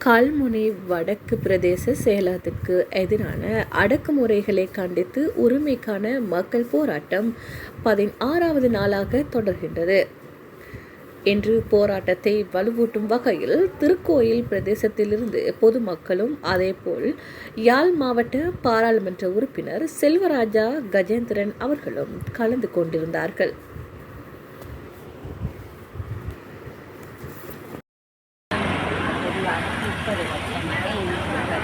கல்முனை வடக்கு பிரதேச செயலகத்துக்கு எதிரான அடக்குமுறைகளை கண்டித்து உரிமைக்கான மக்கள் போராட்டம் பதினாறாவது நாளாக தொடர்கின்றது. என்று போராட்டத்தை வலுவூட்டும் வகையில் திருக்கோயில் பிரதேசத்திலிருந்து பொதுமக்களும் அதேபோல் யாழ் மாவட்ட பாராளுமன்ற உறுப்பினர் செல்வராஜா கஜேந்திரன் அவர்களும் கலந்து கொண்டிருந்தார்கள் முப்பது வருஷமாக இன்னொரு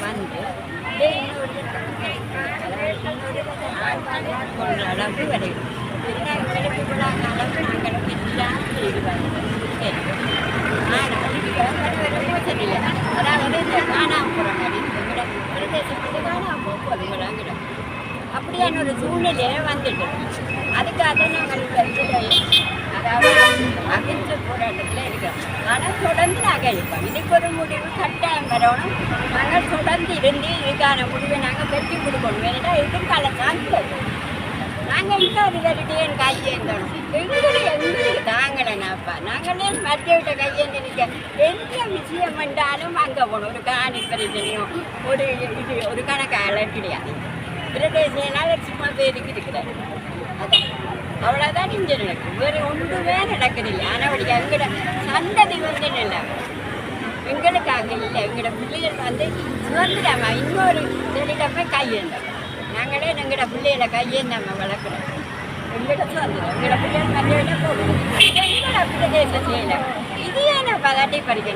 வந்து இதே இன்னொரு இன்னொரு அளவு வரையும் கிளம்பி விழாங்க அளவு நாங்களும் எல்லாம் செய்வாங்க ஆனால் இது வரும்போது தெரியல அதாவது இந்த காணாமல் போகிற மாதிரி எங்களோட பிரதேசத்துக்கு காணாமல் போகுது அப்படியான ஒரு சூழ்நிலையை வந்துட்டு. அதுக்காக நாங்கள் அதாவது அகிம்சை போராட்டத்தில் இருக்கிறோம் ஆனால் தொடர்ந்து நாங்கள் இருப்போம் இதுக்கு ஒரு முடிவு கட்டாயம் வரணும். நாங்கள் தொடர்ந்து இருந்து இதுக்கான முடிவை நாங்கள் பெற்று கொடுக்கணும். ஏன்னா எதிர்கால தான் நாங்கள் இன்னும் ஒரு வெறுடையன் கையேந்தணும் எங்களுக்கு எங்களுக்கு தாங்கலைனாப்பா நாங்களே மற்றவிட்ட கையேந்து நிற்க எந்த விஷயம் வந்தாலும் அங்கே போகணும் ஒரு காணி பிரச்சனையும் ஒரு இது ஒரு கணக்கால கிடையாது பிரதேசனால சும்மா பேருக்கு இருக்கிறார் அவ்வளோதான் இங்கே நடக்கும். வேறு ஒன்றுமே நடக்குதில்லை ஆனால் அப்படி எங்கட சந்ததி வந்து இல்லை எங்களுக்காக இல்லை. எங்களோட பிள்ளைகள் வந்து சுதந்திரமா இன்னொரு தொழிலப்ப கையேந்தோம். நாங்களே எங்களோட பிள்ளைகளை கையேந்தாம வளர்க்குறோம். எங்களோட சுதந்திரம் எங்களோட பிள்ளைகள் மற்ற போகணும் எங்களோட பிரதேச செய்யலாம் இது ஏன் நான் பதாட்டி படிக்க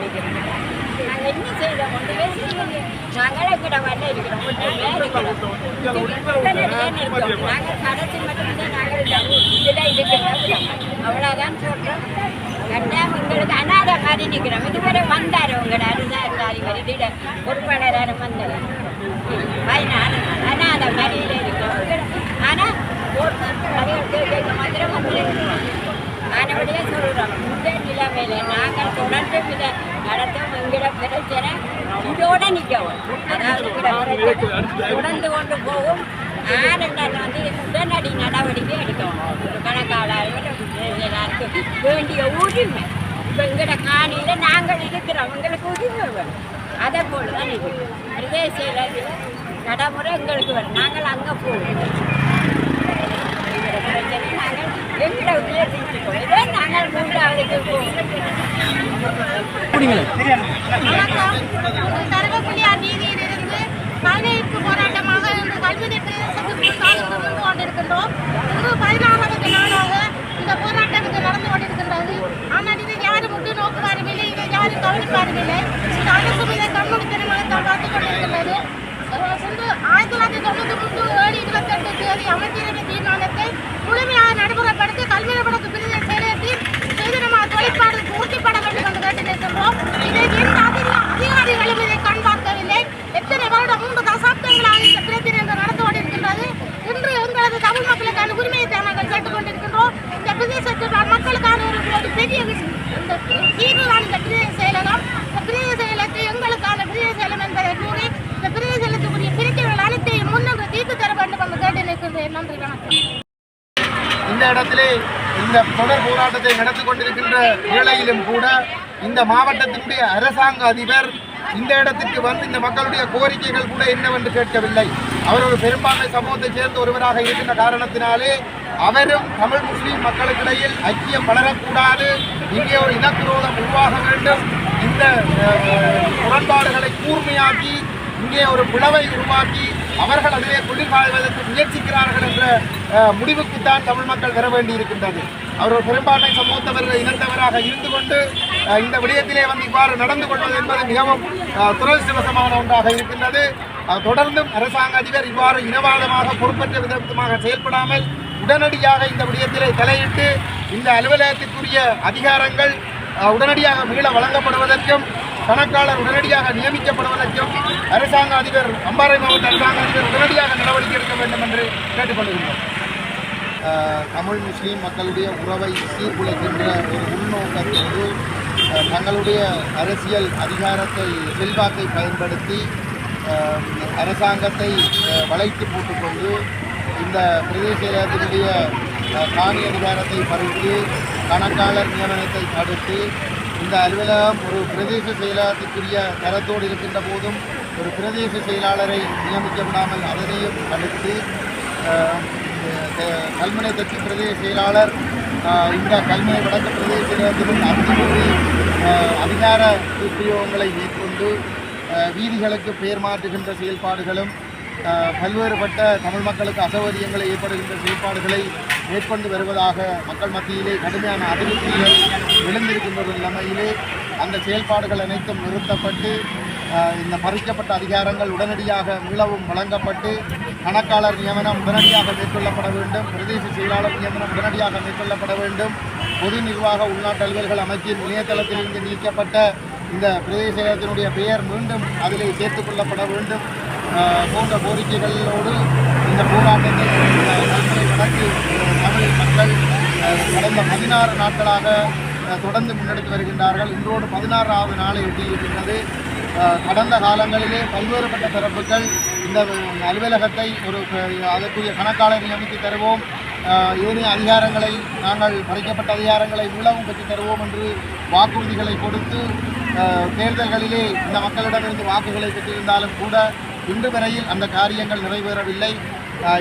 நாங்கள் என்ன செய்யறோம்? ஒன்றுமே செய்யலையே நாங்களே எங்கட வரல இருக்கிறோம் ஒன்றுமே நாங்கள் மட்டும்தான் நாங்கள் இதில் இருக்கிறோம் அவ்வளோதான் சொல்கிறோம் கட்டாயம் உங்களுக்கு அனாதை மாதிரி நிற்கிறோம் இதுவரை வந்தார் உங்களோட அருந்தாரி வரை இதில் பொறுப்பாளராக வந்தார் வயநாடு அனாதை மாதிரியில் இருக்கிறோம் ஆனால் ஆனபடியாக சொல்கிறோம் இந்த நாங்கள் தொடர்ந்து இதை நடத்தும் எங்களோட பிரச்சனை இதோட நிற்கவும் அதாவது தொடர்ந்து கொண்டு போகும் ஆரண்டால் வந்து உடனடி நடவடிக்கை எடுக்கணும் ஒரு கணக்காளர்கள் எல்லாருக்கும் வேண்டிய உரிமை இப்போ எங்களோட காணியில் நாங்கள் இருக்கிறோம் எங்களுக்கு உரிமை வேணும் அதை போல தான் இது பிரதேச நடைமுறை எங்களுக்கு வரும் நாங்கள் அங்கே போவோம் பிரச்சனை நாங்கள் எங்களை உயர்த்திக்கிறோம் இதே நாங்கள் மூன்றாவதுக்கு வணக்கம் கருவப்புலியார் வீதியிலிருந்து கல்வியீர்ப்பு போராட்டமாக இன்று கல்வி பிரதேசத்துக்கு கொண்டிருக்கின்றோம் இன்று பதினாறாவது நாளாக இந்த போராட்டம் இங்கு நடந்து கொண்டிருக்கின்றது ஆனால் இதை யாரும் முட்டு நோக்குவாருமில்லை இதை யாரும் கவனிப்பாருமில்லை இந்த அரசு இதை கண்மூடித்தனமாக தான் பார்த்துக் கொண்டிருக்கின்றது அஹ் சென்று ஆயிரத்தி தொள்ளாயிரத்தி தொண்ணூற்றி மூன்று ஏழு இருபத்தெட்டு தேதி அமைச்சரவை தீர்மானத்தை முழுமையாக நடைமுறைப்படுத்தி கல்வி நிறுவனத்து பிரிவை செயலகத்தில் செய்திடமாக தொழிற்பாடு உறுதிப்பட வேண்டும் என்று கேட்டு நிற்கின்றோம் இதை எந்த அதிக அதிகாரிகளும் இதை கண் பார்க்கவில்லை எத்தனை வருடம் மூன்று தசாப்தங்களாக இந்த பிரச்சனை இங்கு நடந்து கொண்டிருக்கின்றது இன்று எங்களது தமிழ் மக்களுக்கான உரிமையை தான் நாங்கள் கேட்டுக் கொண்டிருக்கின்றோம் இந்த பிரதேசத்தில் மக்களுக்கான ஒரு ஒரு பெரிய விஷயம் இந்த தீர்வு இந்த பிரதேச செயலகம் இந்த பிரதேச செயலத்தை எங்களுக்கான பிரதேச செயலம் என்பதை கூறி இந்த பிரதேச செயலத்துக்குரிய பிரிக்கைகள் அனைத்தையும் முன்னென்று தீர்த்து தர வேண்டும் என்று கேட்டு நிற்கின்றேன் நன்றி வணக்கம் இந்த இடத்திலே இந்த தொடர் போராட்டத்தை நடத்தி கொண்டிருக்கின்ற வேளையிலும் கூட இந்த மாவட்டத்தினுடைய அரசாங்க அதிபர் இந்த இடத்திற்கு வந்து இந்த மக்களுடைய கோரிக்கைகள் கூட என்னவென்று கேட்கவில்லை. அவர் ஒரு பெரும்பான்மை சமூகத்தைச் சேர்ந்த ஒருவராக இருக்கின்ற காரணத்தினாலே அவரும் தமிழ் முஸ்லீம் மக்களுக்கிடையில் ஐக்கியம் வளரக்கூடாது. இங்கே ஒரு இனக்குரோதம் உருவாக வேண்டும். இந்த முரண்பாடுகளை கூர்மையாக்கி இங்கே ஒரு பிளவை உருவாக்கி அவர்கள் அதிலே குளிர்காழ்வதற்கு முயற்சிக்கிறார்கள் என்ற முடிவுக்குத்தான் தமிழ் மக்கள் வர வேண்டி இருக்கின்றது அவர் பெரும்பான்மை சமூகத்தவர்கள் இனத்தவராக இருந்து கொண்டு இந்த விடயத்திலே வந்து இவ்வாறு நடந்து கொள்வது என்பது மிகவும் துரதிருஷ்டவசமான ஒன்றாக இருக்கின்றது. தொடர்ந்தும் அரசாங்க அதிபர் இவ்வாறு இனவாதமாக பொறுப்பற்ற விதமாக செயல்படாமல் உடனடியாக இந்த விடயத்திலே தலையிட்டு இந்த அலுவலகத்திற்குரிய அதிகாரங்கள் உடனடியாக மீள வழங்கப்படுவதற்கும் கணக்காளர் உடனடியாக நியமிக்கப்படுவதற்கும் அரசாங்க அதிபர் அம்பாறை மாவட்ட அரசாங்க அதிபர் உடனடியாக நடவடிக்கை எடுக்க வேண்டும் என்று கேட்டுக்கொள்கிறோம் தமிழ் முஸ்லீம் மக்களுடைய உறவை சீர்குலைக்கின்ற ஒரு உள்நோக்கத்தோடு தங்களுடைய அரசியல் அதிகாரத்தை செல்வாக்கை பயன்படுத்தி அரசாங்கத்தை வளைத்து போட்டுக்கொண்டு இந்த பிரதேச செயலகத்தினுடைய காணி அதிகாரத்தை பறித்து கணக்காளர் நியமனத்தை தடுத்து இந்த அலுவலகம் ஒரு பிரதேச செயலாளத்துக்குரிய தரத்தோடு இருக்கின்ற போதும் ஒரு பிரதேச செயலாளரை நியமிக்க விடாமல் அதனையும் தடுத்து கல்முனை தெற்கு பிரதேச செயலாளர் இந்த கல்முனை வடக்கு பிரதேச அங்கிருந்து அதிகார உபயோகங்களை மேற்கொண்டு வீதிகளுக்கு பெயர் மாற்றுகின்ற செயல்பாடுகளும் பல்வேறுபட்ட தமிழ் மக்களுக்கு அசௌகரியங்களை ஏற்படுகின்ற செயல்பாடுகளை மேற்கொண்டு வருவதாக மக்கள் மத்தியிலே கடுமையான அதிருப்திகள் எழுந்திருக்கின்ற நிலைமையிலே அந்த செயல்பாடுகள் அனைத்தும் நிறுத்தப்பட்டு இந்த பறிக்கப்பட்ட அதிகாரங்கள் உடனடியாக மீளவும் வழங்கப்பட்டு கணக்காளர் நியமனம் உடனடியாக மேற்கொள்ளப்பட வேண்டும் பிரதேச செயலாளர் நியமனம் உடனடியாக மேற்கொள்ளப்பட வேண்டும். பொது நிர்வாக உள்நாட்டு அலுவல்கள் அமைச்சின் இணையதளத்திலிருந்து நீக்கப்பட்ட இந்த பிரதேச செயலகத்தினுடைய பெயர் மீண்டும் அதிலே சேர்த்துக் கொள்ளப்பட வேண்டும். போன்ற கோரிக்கைகளோடு இந்த போராட்டத்தை நடத்தி தமிழ் மக்கள் கடந்த பதினாறு நாட்களாக தொடர்ந்து முன்னெடுத்து வருகின்றார்கள். இன்றோடு பதினாறாவது நாளை எட்டியிருக்கின்றது. கடந்த காலங்களிலே பல்வேறுபட்ட தரப்புகள் இந்த அலுவலகத்தை ஒரு அதற்குரிய கணக்காளர் நியமித்து தருவோம். ஏனைய அதிகாரங்களை நாங்கள் பறிக்கப்பட்ட அதிகாரங்களை மீளவும் பெற்று தருவோம் என்று வாக்குறுதிகளை கொடுத்து தேர்தல்களிலே இந்த மக்களிடமிருந்து வாக்குகளை பெற்றிருந்தாலும் கூட இன்று வரையில் அந்த காரியங்கள் நிறைவேறவில்லை.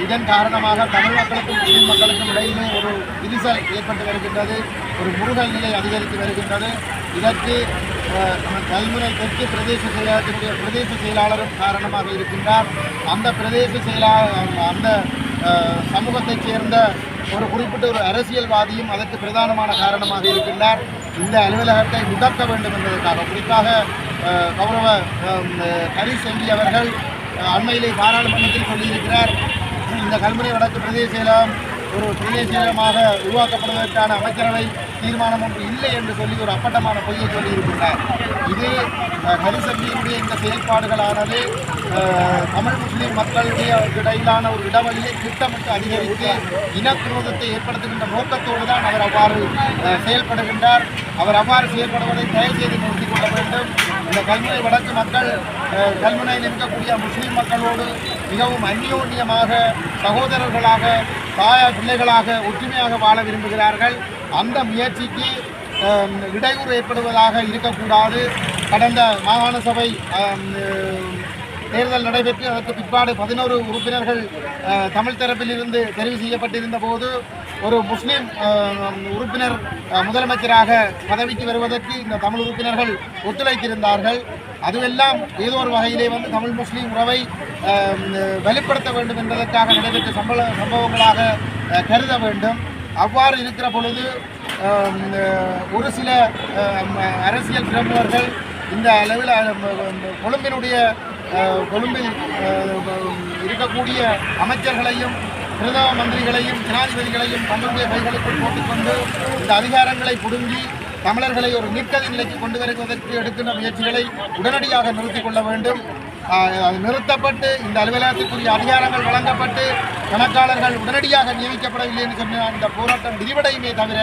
இதன் காரணமாக தமிழ் மக்களுக்கும் முஸ்லிம் மக்களுக்கும் இடையிலே ஒரு விரிசல் ஏற்பட்டு வருகின்றது. ஒரு முருகல் நிலை அதிகரித்து வருகின்றது. இதற்கு கல்முனை தெற்கு பிரதேச செயலகத்தினுடைய பிரதேச செயலாளரும் காரணமாக இருக்கின்றார். அந்த பிரதேச செயலாளர் அந்த சமூகத்தைச் சேர்ந்த ஒரு குறிப்பிட்ட ஒரு அரசியல்வாதியும் அதற்கு பிரதானமான காரணமாக இருக்கின்றார். இந்த அலுவலகத்தை முடக்க வேண்டும் என்பதற்காக குறிப்பாக கௌரவ கரி செங்கி அவர்கள் அண்மையிலே பாராளுமன்றத்தில் சொல்லியிருக்கிறார். இந்த கல்முனை வடக்கு பிரதேச செயலகம் ஒரு பிரதேச உருவாக்கப்படுவதற்கான அமைச்சரவை தீர்மானம் ஒன்று இல்லை என்று சொல்லி ஒரு அப்பட்டமான பொய்யை சொல்லியிருக்கின்றார். இது அஹ், இந்த செயற்பாடுகளானது தமிழ் முஸ்லீம் மக்களுடைய இடையிலான ஒரு இடைவெளியை திட்டமிட்டு அதிகரித்து இனக்குரோதத்தை ஏற்படுத்துகின்ற நோக்கத்தோடு தான் அவர் அவ்வாறு செயல்படுகின்றார். அவர் அவ்வாறு செயல்படுவதை தயவு செய்து நிறுத்திக் கொள்ள வேண்டும். இந்த கல்முனை வடக்கு மக்கள் கல்முனையில் இருக்கக்கூடிய முஸ்லீம் மக்களோடு மிகவும் அந்யோன்யமாக சகோதரர்களாக தாய பிள்ளைகளாக ஒற்றுமையாக வாழ விரும்புகிறார்கள். அந்த முயற்சிக்கு இடையூறு ஏற்படுவதாக இருக்கக்கூடாது. கடந்த மாகாண சபை தேர்தல் நடைபெற்று அதற்கு பிற்பாடு பதினோரு உறுப்பினர்கள் அஹ், தமிழ் தரப்பிலிருந்து தெரிவு செய்யப்பட்டிருந்த போது ஒரு முஸ்லீம் உறுப்பினர் முதலமைச்சராக பதவிக்கு வருவதற்கு இந்த தமிழ் உறுப்பினர்கள் ஒத்துழைத்திருந்தார்கள். அதுவெல்லாம் ஏதோ ஒரு வகையிலே வந்து தமிழ் முஸ்லீம் உறவை வெளிப்படுத்த வேண்டும் என்பதற்காக நடைபெற்ற சம்பள சம்பவங்களாக கருத வேண்டும். அவ்வாறு இருக்கிற பொழுது ஒரு சில அரசியல் பிரமுகர்கள் இந்த அளவில் கொழும்பினுடைய கொழும்பில் இருக்கக்கூடிய அமைச்சர்களையும் பிரதம மந்திரிகளையும் ஜனாதிபதிகளையும் தங்களுடைய கைகளுக்குள் போட்டுக்கொண்டு இந்த அதிகாரங்களை புடுங்கி தமிழர்களை ஒரு நிற்கதி நிலைக்கு கொண்டு வருவதற்கு எடுக்கின்ற முயற்சிகளை உடனடியாக நிறுத்திக் கொள்ள வேண்டும். அது நிறுத்தப்பட்டு இந்த அலுவலகத்திற்குரிய அதிகாரங்கள் வழங்கப்பட்டு கணக்காளர்கள் உடனடியாக நியமிக்கப்படவில்லை என்று சொன்ன இந்த போராட்டம் விரிவடையுமே தவிர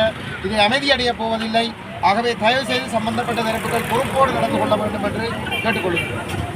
இது அமைதியடைய போவதில்லை. ஆகவே தயவு செய்து சம்பந்தப்பட்ட தரப்புகள் பொறுப்போடு நடந்து கொள்ள வேண்டும் என்று கேட்டுக்கொள்கிறேன்.